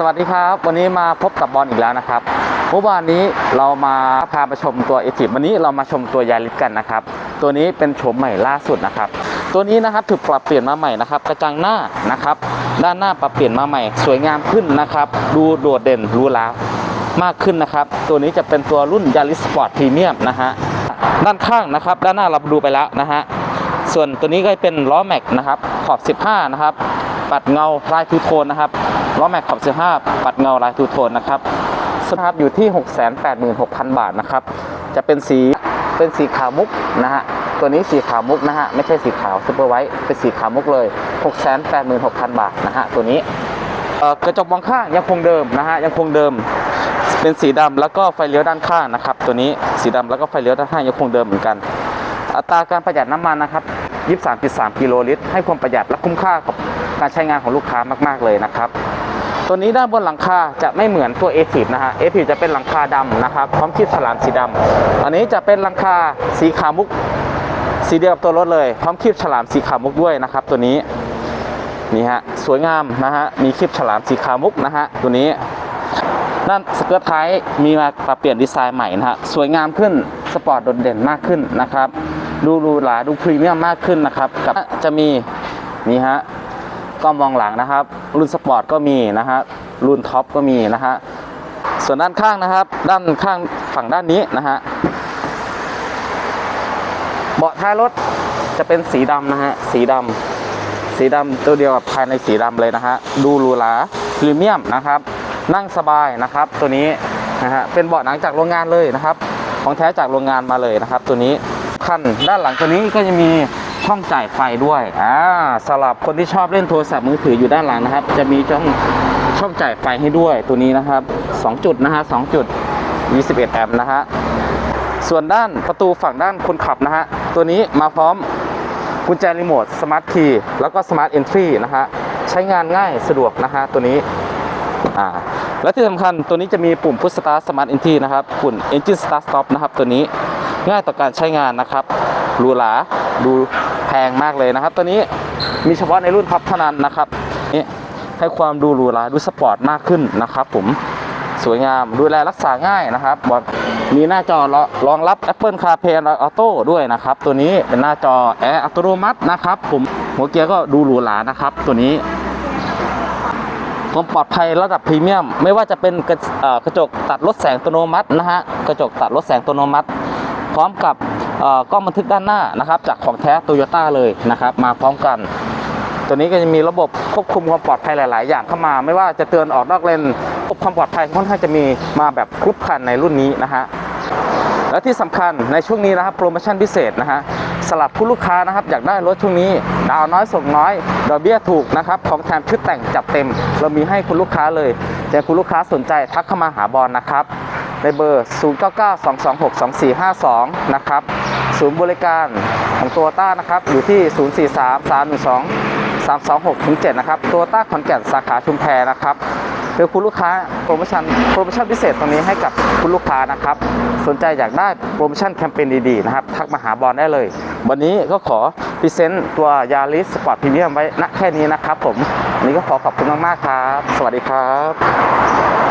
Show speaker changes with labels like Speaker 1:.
Speaker 1: สวัสดีครับ วันนี้มาพบกับบอลอีกแล้วนะครับเมื่อวานนี้เรามาพาไปชมตัวเอทีวันนี้เรามาชมตัวยาริสกันนะครับ ตัวนี้เป็นโฉมใหม่ล่าสุดนะครับ ตัวนี้นะครับถูกปรับเปลี่ยนมาใหม่นะครับ กระจังหน้านะครับ ด้านหน้าปรับเปลี่ยนมาใหม่ สวยงามขึ้นนะครับ ดูโดดเด่นรูหรามากขึ้นนะครับ ตัวนี้จะเป็นตัวรุ่นยาริสสปอร์ตพรีเมียมนะฮะด้านข้างนะครับ ด้านหน้าเราดูไปแล้วนะฮะส่วนตัวนี้ก็เป็นล้อแม็กนะครับขอบ 15 นะครับ ปัดเงาลายทูโทนนะครับล้อแม็กขอบ15 ปัดเงาลายทูโทนนะครับสภาพอยู่ที่ 686,000 บาทนะครับ จะเป็นสีเป็นสีขาวมุกนะฮะตัวนี้สีขาวมุกนะฮะไม่ใช่สีขาวซูเปอร์ไวท์เป็นสีขาวมุกเลย 686,000 บาทนะฮะตัวนี้กระจกมองข้างยังคงเดิมนะฮะยังคงเดิม เป็นสีดำแล้วก็ไฟเลี้ยวด้านข้างนะครับ ตัวนี้สีดำแล้วก็ไฟเลี้ยวด้านข้างยังคงเดิมเหมือนกัน อัตราการประหยัดน้ำมันนะครับ 23.3 กิโลลิตร ให้ความประหยัดและคุ้มค่ากับ การใช้งานของลูกค้ามากๆเลยนะครับตัวนี้ด้านบนหลังคาจะไม่เหมือนตัว a อทีนะฮะ a อทีจะเป็นหลังคาดำนะครับพร้อมคลิปฉลามสีดำอันนี้จะเป็นหลังคาสีขาวมุกสีเดียวกับตัวรถเลย พร้อมคลิปฉลามสีขาวมุกด้วยนะครับ ตัวนี้นี่ฮะสวยงามนะฮะมีคลิปฉลามสีขาวมุกนะฮะตัวนี้ด้านสเกิร์ตท้ายมีมาปรับเปลี่ยนดีไซน์ใหม่นะฮะสวยงามขึ้นสปอร์ตโดดเด่นมากขึ้นนะครับ ดูหรูหราดูพรีเมียมมากขึ้นนะครับกับจะมีนี่ฮะ กล้องมองหลังนะครับ รุ่นสปอร์ตก็มีนะฮะรุ่นท็อปก็มีนะฮะส่วนด้านข้างนะครับ ด้านข้างฝั่งด้านนี้นะฮะเบาะท้ายรถจะเป็นสีดำนะฮะสีดำสีดำตัวเดียวกับภายในสีดำเลยนะฮะดูหรูหราพรีเมียมนะครับ นั่งสบายนะครับ ตัวนี้นะฮะเป็นเบาะหนังจากโรงงานเลยนะครับ ของแท้จากโรงงานมาเลยนะครับ ตัวนี้คันด้านหลังตัวนี้ก็จะมี ช่องจ่ายไฟด้วยอ่าสำหรับคนที่ชอบเล่นโทรศัพท์มือถืออยู่ด้านหลังนะครับ จะมีช่องช่องจ่ายไฟให้ด้วยตัวนี้นะครับ 2 จุดนะฮะ2จุด 21 แอมป์นะฮะส่วนด้านประตูฝั่งด้านคนขับนะฮะตัวนี้มาพร้อมกุญแจรีโมทสมาร์ทคีย์แล้วก็สมาร์ทเอนทรีนะฮะใช้งานง่ายสะดวกนะฮะตัวนี้อ่าและที่สำคัญตัวนี้จะมีปุ่ม Push Start Smart Entry นะครับปุ่ม Engine Start Stop นะครับตัวนี้ง่ายต่อการใช้งานนะครับ หรูหราดูแพงมากเลยนะครับ ตัวนี้มีเฉพาะในรุ่นท็อปเท่านั้นนะครับนี่ให้ความดูหรูหราดูสปอร์ตมากขึ้นนะครับ ผมสวยงามดูแลรักษาง่ายนะครับบอดมีหน้าจอรองรับ Apple CarPlay Android Auto ด้วยนะครับ ตัวนี้เป็นหน้าจอแอร์อัตโนมัตินะครับ ผมหัวเกียร์ก็ดูหรูหรานะครับ ตัวนี้ความปลอดภัยระดับพรีเมียม ไม่ว่าจะเป็นกระเอ่อกระจกตัดลดแสงอัตโนมัตินะฮะกระจกตัดลดแสงอัตโนมัติ ร้อมกับกล้องบันทึกด้านหน้านะครับจากของแท้โตโยต้าเลยนะครับมาพร้อมกันตัวนี้ก็จะมีระบบควบคุมความปลอดภัยหลาย ๆ อย่างเข้ามา ไม่ว่าจะเตือนออกนอกเลนควบความปลอดภัยค่อนข้างจะมีมาแบบครบครันในรุ่นนี้นะฮะและที่สำคัญในช่วงนี้นะครับโปรโมชั่นพิเศษนะฮะสำหรับผู้ลูกค้านะครับอยากได้รถช่วงนี้ ดาวน้อยส่งน้อยดอกเบี้ยถูกนะครับของแถมชุดแต่งจัดเต็ม เรามีให้คุณลูกค้าเลย แต่คุณลูกค้าสนใจทักเข้ามาหาบอลนะครับ ในเบอร์ 0992262452 นะครับ ศูนย์บริการของตัวต้านะครับ อยู่ที่ 043 312 326-7 นะครับตัวต้าขอนแก่นสาขาชุมแพนะครับคือคุณลูกค้าโปรโมชั่นโปรโมชั่นพิเศษตรงนี้ให้กับคุณลูกค้านะครับ สนใจอยากได้โปรโมชั่นแคมเปญดีๆนะครับ ทักมาหาบอลได้เลย วันนี้ก็ขอพรีเซนต์ตัวยาริสสปอร์ตพรีเมียมไว้ณแค่นี้นะครับผมวันนี้ก็ขอขอบคุณมากๆครับ สวัสดีครับ